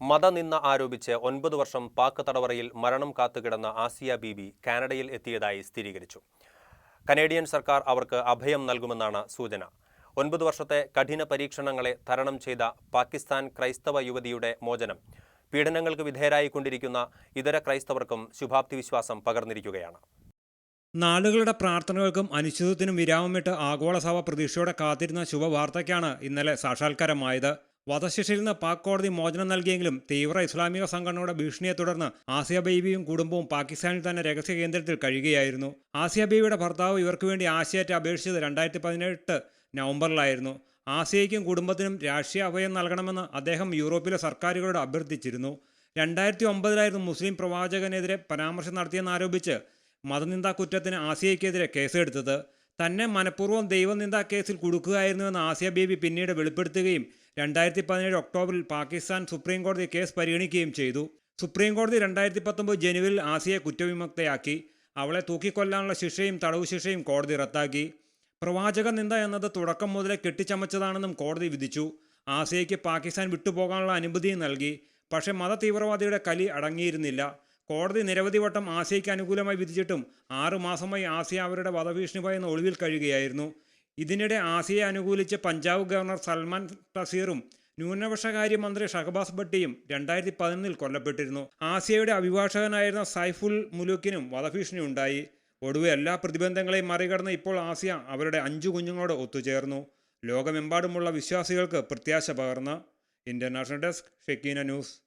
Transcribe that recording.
മതനിന്ന ആരോപിച്ച് ഒൻപത് വർഷം പാക് തടവറയിൽ മരണം കാത്തുകിടന്ന ആസിയ ബീബി കാനഡയിൽ എത്തിയതായി സ്ഥിരീകരിച്ചു. കനേഡിയൻ സർക്കാർ അവർക്ക് അഭയം നൽകുമെന്നാണ് സൂചന. ഒൻപത് വർഷത്തെ കഠിന പരീക്ഷണങ്ങളെ തരണം ചെയ്ത പാകിസ്ഥാൻ ക്രൈസ്തവ യുവതിയുടെ മോചനം. പീഡനങ്ങൾക്ക് വിധേയരായി കൊണ്ടിരിക്കുന്ന ഇതര ക്രൈസ്തവർക്കും ശുഭാപ്തി വിശ്വാസം പകർന്നിരിക്കുകയാണ്. നാളുകളുടെ പ്രാർത്ഥനകൾക്കും അനിശ്ചിതത്വത്തിനും വിരാമമിട്ട് ആഗോളസഭ പ്രതീക്ഷയോടെ കാത്തിരുന്ന ശുഭവാർത്തയ്ക്കാണ് ഇന്നലെ സാക്ഷാത്കാരമായത്. വധശിക്ഷയിൽ നിന്ന് പാക് കോടതി മോചനം നൽകിയെങ്കിലും തീവ്ര ഇസ്ലാമിക സംഘടനയുടെ ഭീഷണിയെ തുടർന്ന് ആസിയ ബേബിയും കുടുംബവും പാകിസ്ഥാനിൽ തന്നെ രഹസ്യ കേന്ദ്രത്തിൽ കഴിയുകയായിരുന്നു. ആസിയ ബേബിയുടെ ഭർത്താവ് ഇവർക്ക് വേണ്ടി ആശയറ്റ് അപേക്ഷിച്ചത് രണ്ടായിരത്തി പതിനെട്ട് നവംബറിലായിരുന്നു. ആസിയയ്ക്കും കുടുംബത്തിനും രാഷ്ട്രീയ അഭയം നൽകണമെന്ന് അദ്ദേഹം യൂറോപ്പിലെ സർക്കാരുകളോട് അഭ്യർത്ഥിച്ചിരുന്നു. രണ്ടായിരത്തി ഒമ്പതിലായിരുന്നു മുസ്ലിം പ്രവാചകനെതിരെ പരാമർശം നടത്തിയെന്നാരോപിച്ച് മതനിന്ദാ കുറ്റത്തിന് ആസിയയ്ക്കെതിരെ കേസെടുത്തത്. തന്നെ മനഃപൂർവം ദൈവനിന്ദാ കേസിൽ കുടുക്കുകയായിരുന്നുവെന്ന് ആസിയ ബേബി പിന്നീട് വെളിപ്പെടുത്തുകയും രണ്ടായിരത്തി പതിനേഴ് ഒക്ടോബറിൽ പാകിസ്ഥാൻ സുപ്രീം കോടതി കേസ് പരിഗണിക്കുകയും ചെയ്തു. സുപ്രീം കോടതി രണ്ടായിരത്തി പത്തൊമ്പത് ജനുവരിയിൽ ആസിയെ കുറ്റവിമുക്തയാക്കി. അവളെ തൂക്കിക്കൊല്ലാനുള്ള ശിക്ഷയും തടവ് ശിക്ഷയും കോടതി റദ്ദാക്കി. പ്രവാചക നിന്ദ എന്നത് തുടക്കം മുതലേ കെട്ടിച്ചമച്ചതാണെന്നും കോടതി വിധിച്ചു. ആസിയയ്ക്ക് പാകിസ്ഥാൻ വിട്ടുപോകാനുള്ള അനുമതിയും നൽകി. പക്ഷേ മത തീവ്രവാദിയുടെ കലി അടങ്ങിയിരുന്നില്ല. കോടതി നിരവധി വട്ടം ആസിയയ്ക്ക് അനുകൂലമായി വിധിച്ചിട്ടും ആറുമാസമായി ആസിയ അവരുടെ വധഭീഷണി ഭയന്ന് ഒളിവിൽ കഴിയുകയായിരുന്നു. ഇതിനിടെ ആസിയയെ അനുകൂലിച്ച് പഞ്ചാബ് ഗവർണർ സൽമാൻ തസീറും ന്യൂനപക്ഷകാര്യ മന്ത്രി ഷഹബാസ് ഭട്ടിയും രണ്ടായിരത്തി പതിനൊന്നിൽ കൊല്ലപ്പെട്ടിരുന്നു. ആസിയയുടെ അഭിഭാഷകനായിരുന്ന സൈഫുൽ മുലൂക്കിനും വധഭീഷണി ഉണ്ടായി ഒടുവിൽ എല്ലാ പ്രതിബന്ധങ്ങളെയും മറികടന്ന് ഇപ്പോൾ ആസിയ അവരുടെ അഞ്ചു കുഞ്ഞുങ്ങളോട് ഒത്തുചേർന്നു. ലോകമെമ്പാടുമുള്ള വിശ്വാസികൾക്ക് പ്രത്യാശ പകർന്ന്. International desk Shekinah news.